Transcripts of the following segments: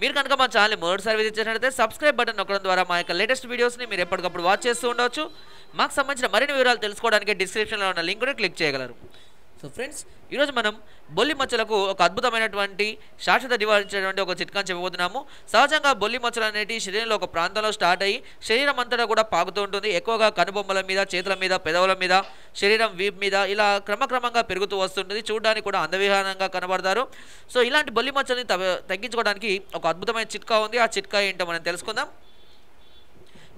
మీరు కనుక మా ఛానల్ మొదటిసారి విజిట్ చేసినట్లయితే సబ్స్క్రైబ్ బటన్ నొక్కడం ద్వారా మా యొక్క లేటెస్ట్ వీడియోస్ని మీరు ఎప్పటికప్పుడు వాచ్ చేస్తూ ఉండవచ్చు మాకు సంబంధించిన మరిన్ని వివరాలు తెలుసుకోవడానికి డిస్క్రిప్షన్లో ఉన్న లింక్ కూడా క్లిక్ చేయగలరు. సో ఫ్రెండ్స్ ఈరోజు మనం బొల్లి మచ్చలకు ఒక అద్భుతమైనటువంటి శాశ్వత నివారించేటువంటి ఒక చిట్కాని చెప్పబోతున్నాము. సహజంగా బొల్లి మచ్చలు అనేటి శరీరంలో ఒక ప్రాంతంలో స్టార్ట్ అయ్యి శరీరం అంతటా కూడా పాకుతూ ఉంటుంది. ఎక్కువగా కనుబొమ్మల మీద చేతుల మీద పెదవుల మీద శరీరం వీప్ మీద ఇలా క్రమక్రమంగా పెరుగుతూ వస్తుంటుంది. చూడడానికి కూడా అందవిహానంగా కనబడతారు. సో ఇలాంటి బొల్లి మచ్చల్ని తగ్గించుకోవడానికి ఒక అద్భుతమైన చిట్కా ఉంది. ఆ చిట్కా ఏంటో మనం తెలుసుకుందాం.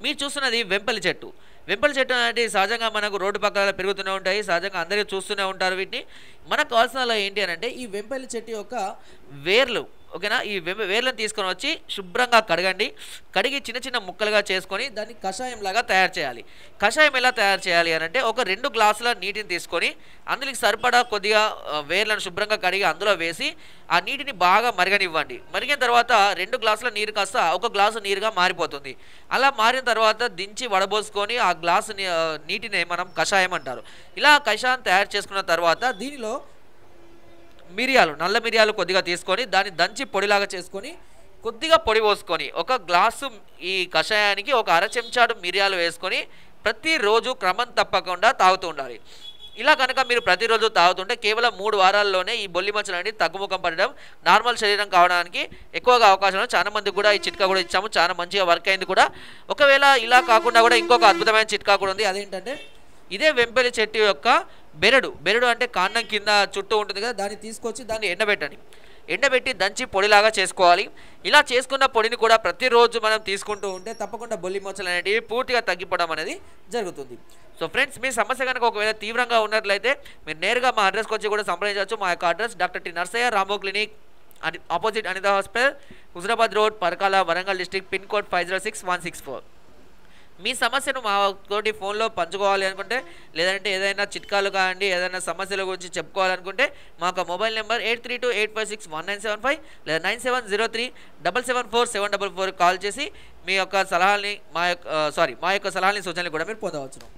మీరు చూస్తున్నది వెంపలి చెట్టు. వెంపలి చెట్టు అనేది సహజంగా మనకు రోడ్డు పక్కన పెరుగుతూనే ఉంటాయి సహజంగా అందరూ చూస్తూనే ఉంటారు వీటిని. మనకు కావాల్సిన ఏంటి అని అంటే ఈ వెంపల్లి చెట్టు యొక్క వేర్లు ఓకేనా? ఈ వేర్లను తీసుకొని వచ్చి శుభ్రంగా కడగండి. కడిగి చిన్న చిన్న ముక్కలుగా చేసుకొని దాన్ని కషాయం లాగా తయారు చేయాలి. కషాయం ఎలా తయారు చేయాలి అని అంటే ఒక రెండు గ్లాసుల నీటిని తీసుకొని అందులోకి సరిపడా కొద్దిగా వేర్లను శుభ్రంగా కడిగి అందులో వేసి ఆ నీటిని బాగా మరగనివ్వండి. మరిగిన తర్వాత రెండు గ్లాసుల నీరు కాస్త ఒక గ్లాసు నీరుగా మారిపోతుంది. అలా మారిన తర్వాత దించి వడబోసుకొని ఆ గ్లాసు నీటిని మనం కషాయం అంటారు. ఇలా కషాయం తయారు చేసుకున్న తర్వాత దీనిలో మిరియాలు నల్ల మిరియాలు కొద్దిగా తీసుకొని దాన్ని దంచి పొడిలాగా చేసుకొని కొద్దిగా పొడి పోసుకొని ఒక గ్లాసు ఈ కషాయానికి ఒక అర చెంచాడు మిరియాలు వేసుకొని ప్రతిరోజు క్రమం తప్పకుండా తాగుతూ ఉండాలి. ఇలా కనుక మీరు ప్రతిరోజు తాగుతుంటే కేవలం మూడు వారాల్లోనే ఈ బొల్లి మచ్చలు అనేది తగ్గుముఖం పడడం నార్మల్ శరీరం కావడానికి ఎక్కువగా అవకాశం ఉంది. చాలా మందికి కూడా ఈ చిట్కా కూడా ఇచ్చాము. చాలా మంచిగా వర్క్ అయింది కూడా. ఒకవేళ ఇలా కాకుండా కూడా ఇంకొక అద్భుతమైన చిట్కా కూడా ఉంది. అదేంటంటే ఇదే వెంపలి చెట్టు యొక్క బెరడు. బెరడు అంటే కాండం కింద చుట్టూ ఉంటుంది కదా దాన్ని తీసుకొచ్చి దాన్ని ఎండబెట్టండి. ఎండబెట్టి దంచి పొడిలాగా చేసుకోవాలి. ఇలా చేసుకున్న పొడిని కూడా ప్రతిరోజు మనం తీసుకుంటూ ఉంటే తప్పకుండా బొల్లి మొచ్చలు అనేటివి పూర్తిగా తగ్గిపోవడం అనేది జరుగుతుంది. సో ఫ్రెండ్స్ మీ సమస్య కనుక ఒకవేళ తీవ్రంగా ఉన్నట్లయితే మీరు నేరుగా మా అడ్రస్కి వచ్చి కూడా సంప్రదించవచ్చు. మా యొక్క అడ్రస్ డాక్టర్ టి నర్సయ్య రామో క్లినిక్ అని opposite Anitha hospital Huzurabad road Parakala Warangal district pin code five zero six one six four మీ సమస్యను మా తోటి ఫోన్లో పంచుకోవాలి అనుకుంటే లేదంటే ఏదైనా చిట్కాలు కావండి ఏదైనా సమస్యల గురించి చెప్పుకోవాలనుకుంటే మాకు mobile number eight three two eight five six one nine seven five లేదా nine seven zero three double seven four seven double four call చేసి మీ యొక్క సలహాని మా యొక్క సారీ మా యొక్క సలహాలని సూచనలు కూడా మీరు పొందవచ్చును.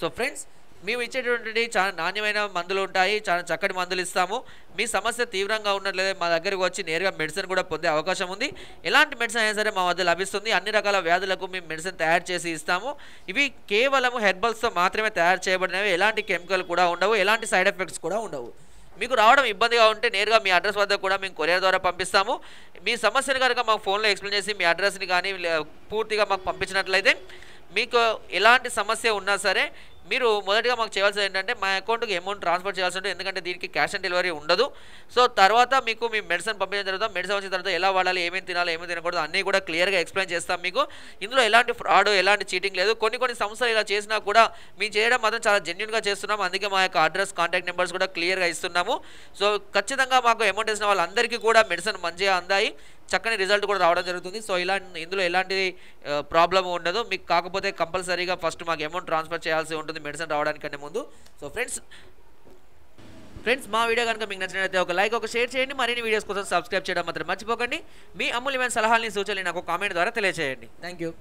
సో ఫ్రెండ్స్ మేము ఇచ్చేటటువంటి చాలా నాణ్యమైన మందులు ఉంటాయి చాలా చక్కటి మందులు ఇస్తాము. మీ సమస్య తీవ్రంగా ఉన్నట్లయితే మా దగ్గరకు వచ్చి నేరుగా మెడిసిన్ కూడా పొందే అవకాశం ఉంది. ఎలాంటి మెడిసిన్ అయినా సరే మా వద్ద లభిస్తుంది. అన్ని రకాల వ్యాధులకు మేము మెడిసిన్ తయారు చేసి ఇస్తాము. ఇవి కేవలం హెర్బల్స్తో మాత్రమే తయారు చేయబడినవి. ఎలాంటి కెమికల్ కూడా ఉండవు. ఎలాంటి సైడ్ ఎఫెక్ట్స్ కూడా ఉండవు. మీకు రావడం ఇబ్బందిగా ఉంటే నేరుగా మీ అడ్రస్ వద్ద కూడా మేము కొరియర్ ద్వారా పంపిస్తాము. మీ సమస్యను కనుక మాకు ఫోన్లో ఎక్స్ప్లెయిన్ చేసి మీ అడ్రస్ని కానీ లే- పూర్తిగా మాకు పంపించినట్లయితే మీకు ఎలాంటి సమస్య ఉన్నా సరే మీరు మొదటిగా మాకు చేయాల్సింది ఏంటంటే మా అకౌంట్కి అమౌంట్ ట్రాన్స్ఫర్ చేయాల్సి ఉంటుంది. ఎందుకంటే దీనికి క్యాష్ ఆన్ డెలివరీ ఉండదు. సో తర్వాత మీకు మీ మెడిసిన్ పంపించిన తర్వాత మెడిసిన్ వచ్చిన తర్వాత ఎలా వాడాలి ఏమేమి తినాలి ఏమేమి తినకూడదు అన్నీ కూడా క్లియర్గా ఎక్స్ప్లెయిన్ చేస్తాం మీకు. ఇందులో ఎలాంటి ఫ్రాడ్ ఎలాంటి చీటింగ్ లేదు. కొన్ని కొన్ని సంస్థలు ఇలా చేసినా కూడా మేము చేయడం మాత్రం చాలా జెన్యున్గా చేస్తున్నాం. అందుకే మా యొక్క అడ్రస్ కాంటాక్ట్ నెంబర్స్ కూడా క్లియర్గా ఇస్తున్నాము. సో ఖచ్చితంగా మాకు అమౌంట్ ఇచ్చిన వాళ్ళందరికీ కూడా మెడిసిన్ మంచిగా అందాయి. చక్కని రిజల్ట్ కూడా రావడం జరుగుతుంది. సో ఇలా ఇందులో ఎలాంటి ప్రాబ్లం ఉండదు. మీకు కాకపోతే కంపల్సరీగా ఫస్ట్ మాకు అమౌంట్ ట్రాన్స్ఫర్ చేయాల్సి ఉంటుంది మెడిసిన్ రావడానికంటే ముందు. సో ఫ్రెండ్స్ ఫ్రెండ్స్ మా వీడియో కనుక మీకు నచ్చినట్లయితే ఒక లైక్ ఒక షేర్ చేయండి. మరిన్ని వీడియోస్ కోసం సబ్స్క్రైబ్ చేయడం మాత్రం మర్చిపోకండి. మీ అమూల్యమైన సలహాలని సూచనలు నాకు కామెంట్ ద్వారా తెలియజేయండి థ్యాంక్ యూ